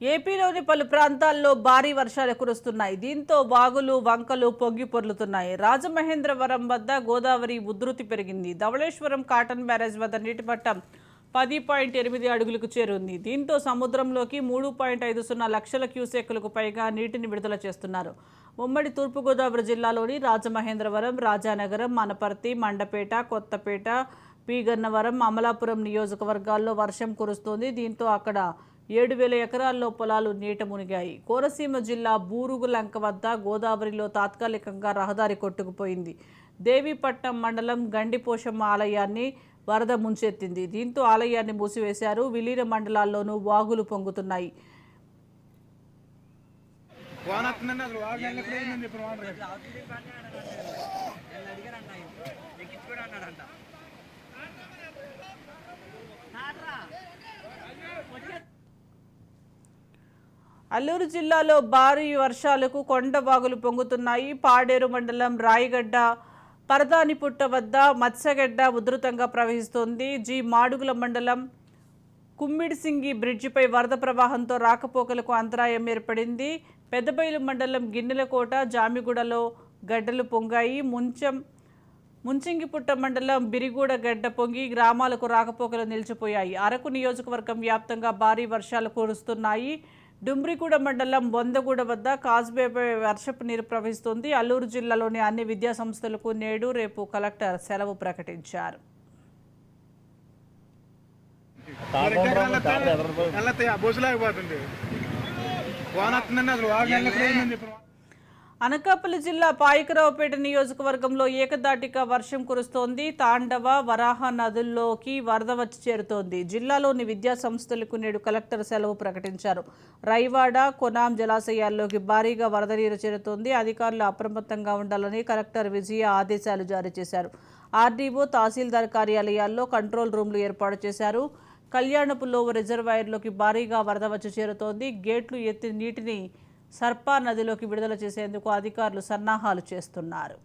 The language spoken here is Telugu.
ఏపీలోని పలు ప్రాంతాల్లో భారీ వర్షాలు కురుస్తున్నాయి. దీంతో వాగులు వంకలు పొంగి పొర్లుతున్నాయి. రాజమహేంద్రవరం వద్ద గోదావరి ఉధృతి పెరిగింది. ధవళేశ్వరం కాటన్ బ్యారేజ్ వద్ద నీటి మట్టం పది పాయింట్ ఎనిమిది అడుగులకు చేరుంది. దీంతో సముద్రంలోకి మూడు పాయింట్ ఐదు సున్నా లక్షల క్యూసెక్కులకు పైగా నీటిని విడుదల చేస్తున్నారు. ఉమ్మడి తూర్పుగోదావరి జిల్లాలోని రాజమహేంద్రవరం రాజానగరం మనపర్తి మండపేట కొత్తపేట పీగన్నవరం అమలాపురం నియోజకవర్గాల్లో వర్షం కురుస్తోంది. దీంతో అక్కడ ఏడు వేల ఎకరాల్లో పొలాలు నీట మునిగాయి. కోనసీమ జిల్లా బూరుగులంక వద్ద గోదావరిలో తాత్కాలికంగా రహదారి కొట్టుకుపోయింది. దేవీపట్నం మండలం గండిపోషమ్మ ఆలయాన్ని వరద ముంచెత్తింది. దీంతో ఆలయాన్ని మూసివేశారు. విలీన మండలాల్లోనూ వాగులు పొంగుతున్నాయి. వాన వస్తుందండి అసలు వాన ఎక్కడ అయిందండి ఇప్పుడు వాన రేపు. అల్లూరు జిల్లాలో భారీ వర్షాలకు కొండ వాగులు పొంగుతున్నాయి. పాడేరు మండలం రాయిగడ్డ పరదానిపుట్ట వద్ద మత్స్యగడ్డ ఉధృతంగా ప్రవహిస్తోంది. జి మాడుగుల మండలం కుమ్మిడిసింగి బ్రిడ్జిపై వరద ప్రవాహంతో రాకపోకలకు అంతరాయం ఏర్పడింది. పెద్దబయలు మండలం గిన్నెలకోట జామిగూడలో గడ్డలు పొంగాయి. ముంచం ముంచింగిపుట్ట మండలం బిరిగూడ గడ్డ పొంగి గ్రామాలకు రాకపోకలు నిలిచిపోయాయి. అరకు నియోజకవర్గం వ్యాప్తంగా భారీ వర్షాలు కురుస్తున్నాయి. డుమ్రిగూడ మండలం బొందగూడ వద్ద కాజ్బేపై వర్షపు నీరు ప్రవహిస్తుంది అల్లూరు జిల్లాలోని అన్ని విద్యా సంస్థలకు నేడు రేపు కలెక్టర్ సెలవు ప్రకటించారు వాన అసలు అనకాపల్లి జిల్లా పాయకరావుపేట నియోజకవర్గంలో ఏకదాటిగా వర్షం కురుస్తోంది. తాండవ వరాహ నదుల్లోకి వరద వచ్చి చేరుతోంది. జిల్లాలోని విద్యా సంస్థలకు నేడు కలెక్టర్ సెలవు ప్రకటించారు. రైవాడ కొనాం జలాశయాల్లోకి భారీగా వరద నీరు చేరుతోంది. అధికారులు అప్రమత్తంగా ఉండాలని కలెక్టర్ విజయ ఆదేశాలు జారీ చేశారు. ఆర్డీఓ తహసీల్దార్ కార్యాలయాల్లో కంట్రోల్ రూమ్లు ఏర్పాటు చేశారు. కళ్యాణపులో రిజర్వాయర్లోకి భారీగా వరద వచ్చి చేరుతోంది. గేట్లు ఎత్తి నీటిని సర్పా నదిలోకి విడుదల చేసేందుకు అధికారులు సన్నాహాలు చేస్తున్నారు.